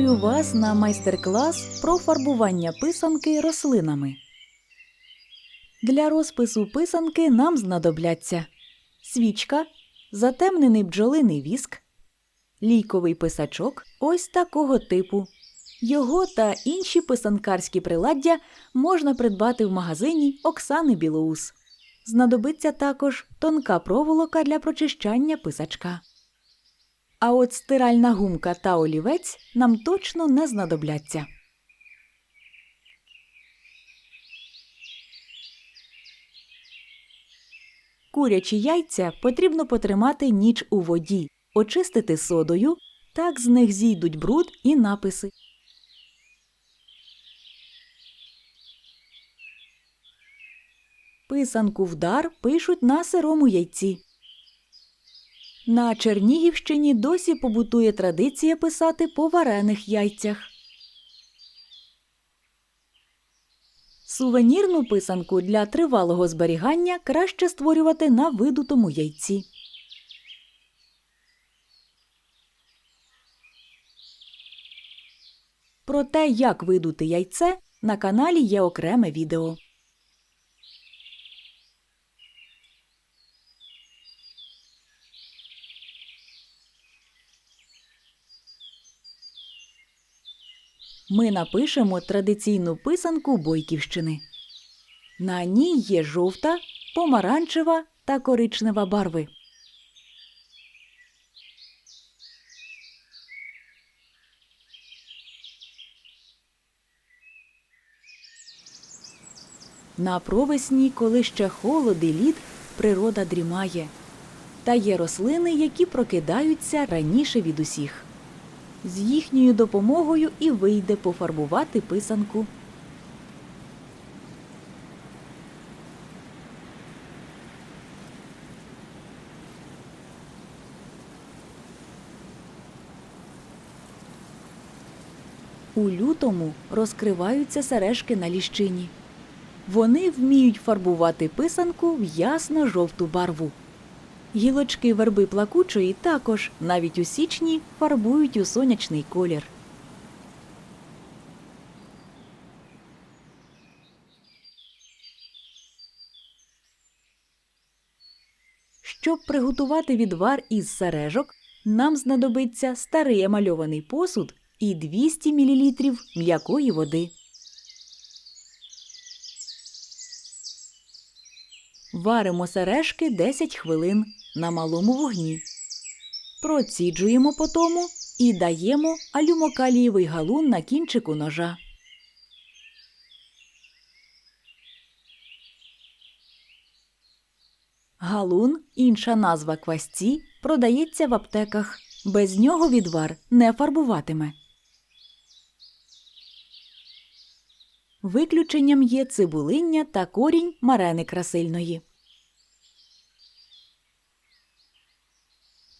Запрошую вас на майстер-клас про фарбування писанки рослинами. Для розпису писанки нам знадобляться свічка, затемнений бджолиний віск, лійковий писачок ось такого типу. Його та інші писанкарські приладдя можна придбати в магазині Оксани Білоус. Знадобиться також тонка проволока для прочищання писачка. А от стиральна гумка та олівець нам точно не знадобляться. Курячі яйця потрібно потримати ніч у воді, очистити содою, так з них зійдуть бруд і написи. Писанку вдар пишуть на сирому яйці. На Чернігівщині досі побутує традиція писати по варених яйцях. Сувенірну писанку для тривалого зберігання краще створювати на видутому яйці. Про те, як видути яйце, на каналі є окреме відео. Ми напишемо традиційну писанку Бойківщини. На ній є жовта, помаранчева та коричнева барви. На провесні, коли ще холод і лід, природа дрімає. Та є рослини, які прокидаються раніше від усіх. З їхньою допомогою і вийде пофарбувати писанку. У лютому розкриваються сережки на ліщині. Вони вміють фарбувати писанку в ясно-жовту барву. Гілочки верби плакучої також, навіть у січні, фарбують у сонячний колір. Щоб приготувати відвар із сережок, нам знадобиться старий емальований посуд і 200 мл м'якої води. Варимо сережки 10 хвилин на малому вогні. Проціджуємо по тому і даємо алюмокалієвий галун на кінчику ножа. Галун, інша назва квасці, продається в аптеках. Без нього відвар не фарбуватиме. Виключенням є цибулиння та корінь марени красильної.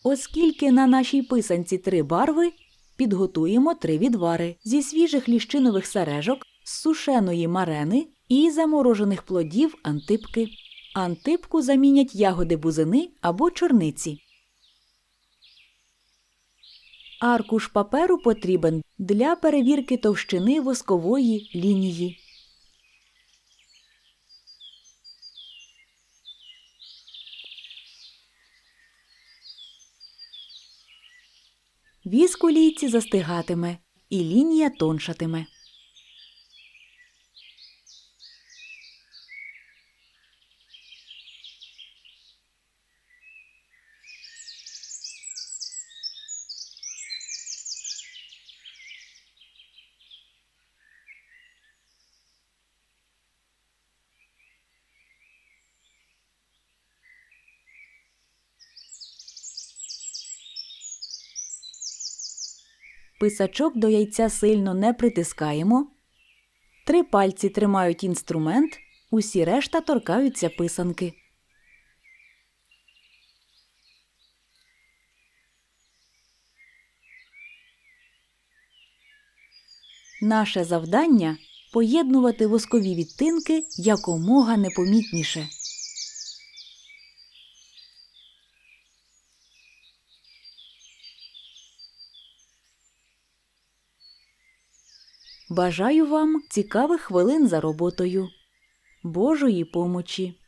Оскільки на нашій писанці три барви, підготуємо три відвари зі свіжих ліщинових сережок, з сушеної марени і заморожених плодів антипки. Антипку замінять ягоди бузини або чорниці. Аркуш паперу потрібен для перевірки товщини воскової лінії. Віск у лійці застигатиме і лінія тоншатиме. Писачок до яйця сильно не притискаємо. Три пальці тримають інструмент, усі решта торкаються писанки. Наше завдання поєднувати воскові відтинки якомога непомітніше. Бажаю вам цікавих хвилин за роботою. Божої помочі!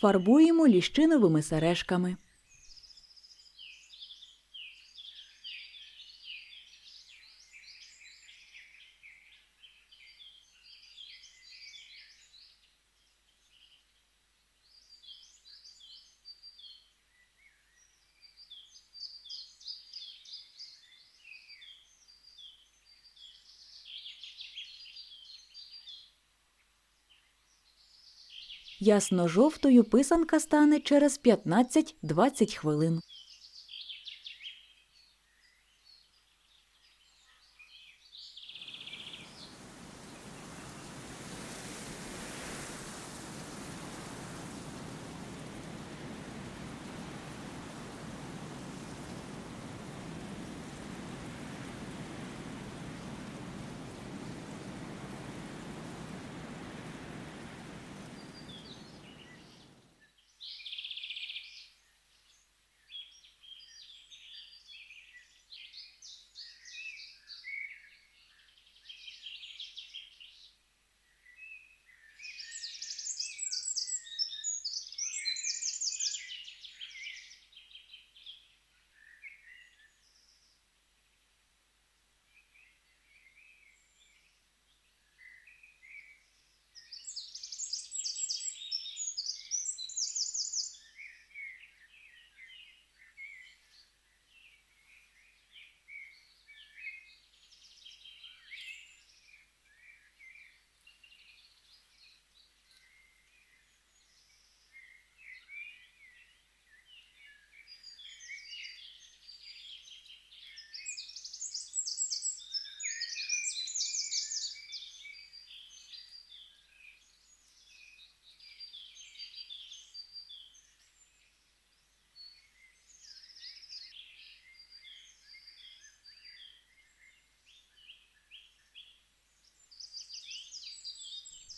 Фарбуємо ліщиновими сережками. Ясно-жовтою писанка стане через 15-20 хвилин.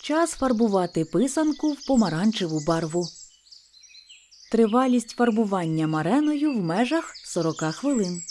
Час фарбувати писанку в помаранчеву барву. Тривалість фарбування мареною в межах 40 хвилин.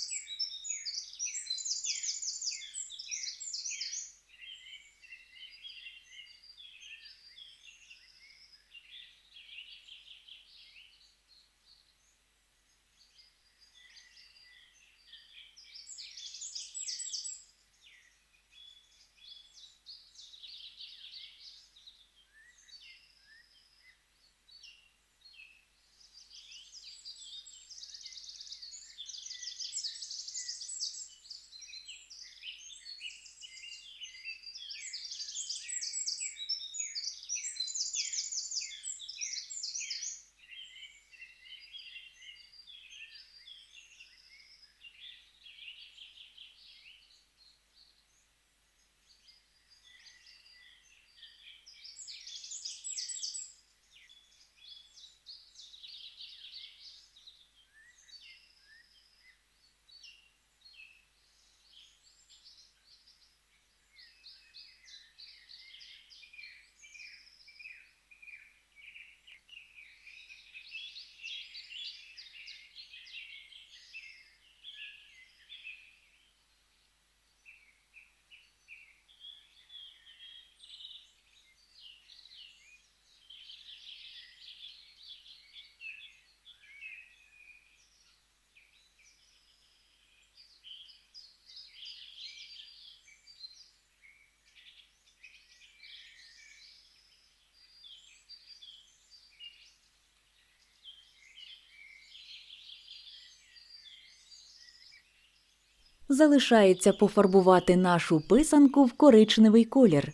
Залишається пофарбувати нашу писанку в коричневий колір.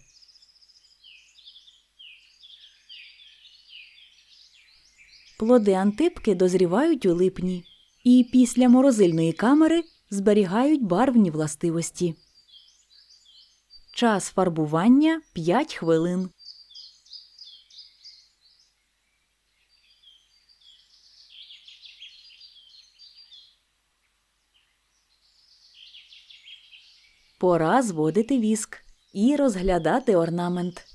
Плоди антипки дозрівають у липні і після морозильної камери зберігають барвні властивості. Час фарбування 5 хвилин. Пора зводити віск і розглядати орнамент.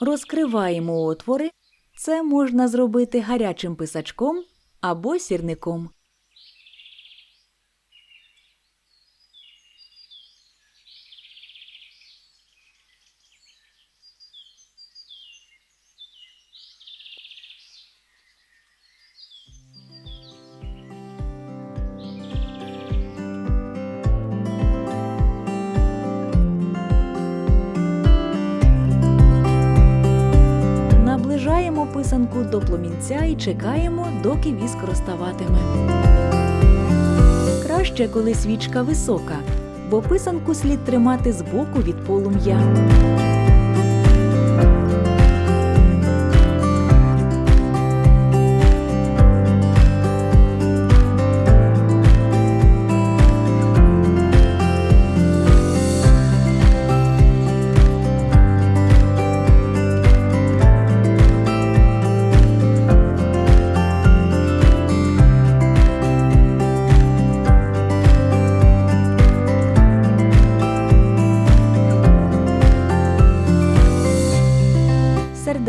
Розкриваємо отвори. Це можна зробити гарячим писачком або сірником. До пломінця і чекаємо, доки віск розставатиме. Краще, коли свічка висока, бо писанку слід тримати збоку від полум'я.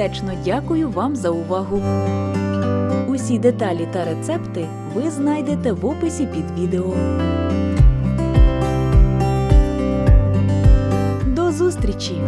Сердечно дякую вам за увагу. Усі деталі та рецепти ви знайдете в описі під відео. До зустрічі!